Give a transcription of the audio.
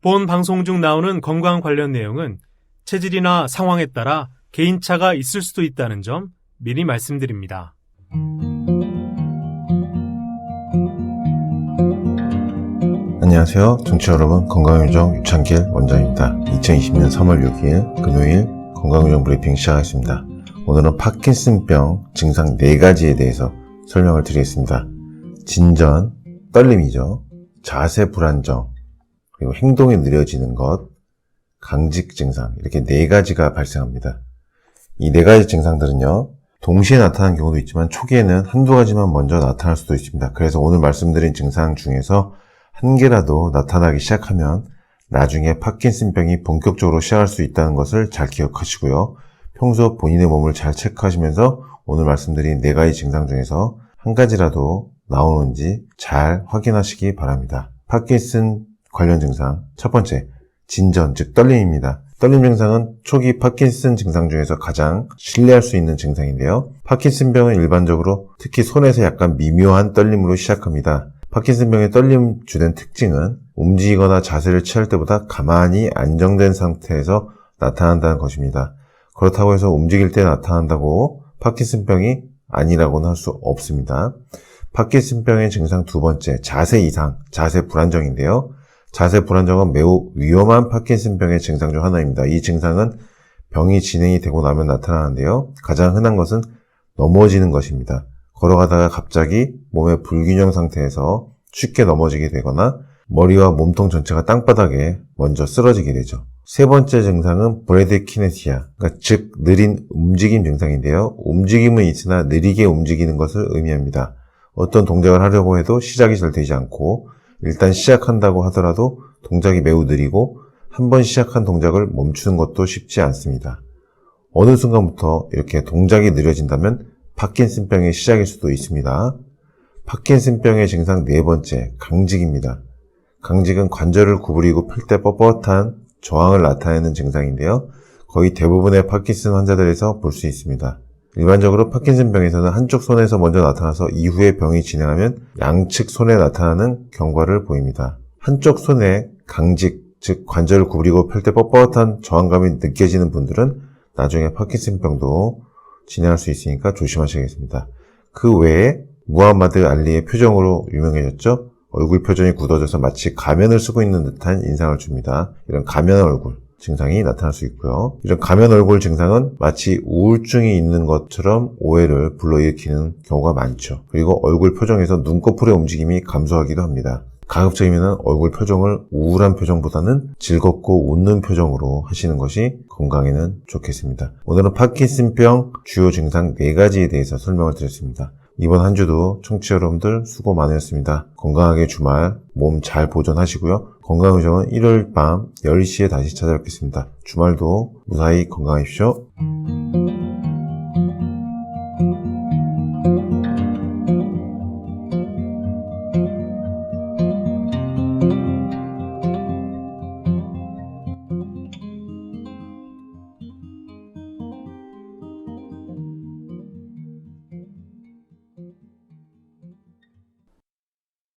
본 방송 중 나오는 건강 관련 내용은 체질이나 상황에 따라 개인차가 있을 수도 있다는 점 미리 말씀드립니다. 안녕하세요. 정치 여러분. 건강요정 유창길 원장입니다. 2020년 3월 6일 금요일 건강요정 브리핑 시작하겠습니다. 오늘은 파킨슨병 증상 4가지에 대해서 설명을 드리겠습니다. 진전, 떨림이죠. 자세 불안정, 그리고 행동이 느려지는 것, 강직 증상 이렇게 4가지가 발생합니다. 이 4가지 증상들은요. 동시에 나타나는 경우도 있지만 초기에는 한두 가지만 먼저 나타날 수도 있습니다. 그래서 오늘 말씀드린 증상 중에서 한 개라도 나타나기 시작하면 나중에 파킨슨병이 본격적으로 시작할 수 있다는 것을 잘 기억하시고요. 평소 본인의 몸을 잘 체크하시면서 오늘 말씀드린 네 가지 증상 중에서 한 가지라도 나오는지 잘 확인하시기 바랍니다. 파킨슨 관련 증상 첫 번째 진전 즉 떨림입니다. 떨림 증상은 초기 파킨슨 증상 중에서 가장 신뢰할 수 있는 증상인데요. 파킨슨병은 일반적으로 특히 손에서 약간 미묘한 떨림으로 시작합니다. 파킨슨병의 떨림 주된 특징은 움직이거나 자세를 취할 때보다 가만히 안정된 상태에서 나타난다는 것입니다. 그렇다고 해서 움직일 때 나타난다고 파킨슨병이 아니라고는 할 수 없습니다. 파킨슨병의 증상 두 번째, 자세 이상, 자세 불안정인데요. 자세 불안정은 매우 위험한 파킨슨병의 증상 중 하나입니다. 이 증상은 병이 진행이 되고 나면 나타나는데요. 가장 흔한 것은 넘어지는 것입니다. 걸어가다가 갑자기 몸의 불균형 상태에서 쉽게 넘어지게 되거나 머리와 몸통 전체가 땅바닥에 먼저 쓰러지게 되죠. 세 번째 증상은 브레드키네시아, 그러니까 즉 느린 움직임 증상인데요. 움직임은 있으나 느리게 움직이는 것을 의미합니다. 어떤 동작을 하려고 해도 시작이 잘 되지 않고 일단 시작한다고 하더라도 동작이 매우 느리고 한 번 시작한 동작을 멈추는 것도 쉽지 않습니다. 어느 순간부터 이렇게 동작이 느려진다면 파킨슨병의 시작일 수도 있습니다. 파킨슨병의 증상 네 번째, 강직입니다. 강직은 관절을 구부리고 펼 때 뻣뻣한 저항을 나타내는 증상인데요. 거의 대부분의 파킨슨 환자들에서 볼 수 있습니다. 일반적으로 파킨슨병에서는 한쪽 손에서 먼저 나타나서 이후에 병이 진행하면 양측 손에 나타나는 경과를 보입니다. 한쪽 손에 강직, 즉 관절을 구부리고 펼 때 뻣뻣한 저항감이 느껴지는 분들은 나중에 파킨슨병도 진행할 수 있으니까 조심하셔야겠습니다. 그 외에 무함마드 알리의 표정으로 유명해졌죠. 얼굴 표정이 굳어져서 마치 가면을 쓰고 있는 듯한 인상을 줍니다. 이런 가면 얼굴 증상이 나타날 수 있고요. 이런 가면 얼굴 증상은 마치 우울증이 있는 것처럼 오해를 불러일으키는 경우가 많죠. 그리고 얼굴 표정에서 눈꺼풀의 움직임이 감소하기도 합니다. 가급적이면 얼굴 표정을 우울한 표정보다는 즐겁고 웃는 표정으로 하시는 것이 건강에는 좋겠습니다. 오늘은 파킨슨병 주요 증상 4가지에 대해서 설명을 드렸습니다. 이번 한 주도 청취자 여러분들 수고 많으셨습니다. 건강하게 주말 몸 잘 보존하시고요. 건강의정은 일요일 밤 10시에 다시 찾아뵙겠습니다. 주말도 무사히 건강하십시오.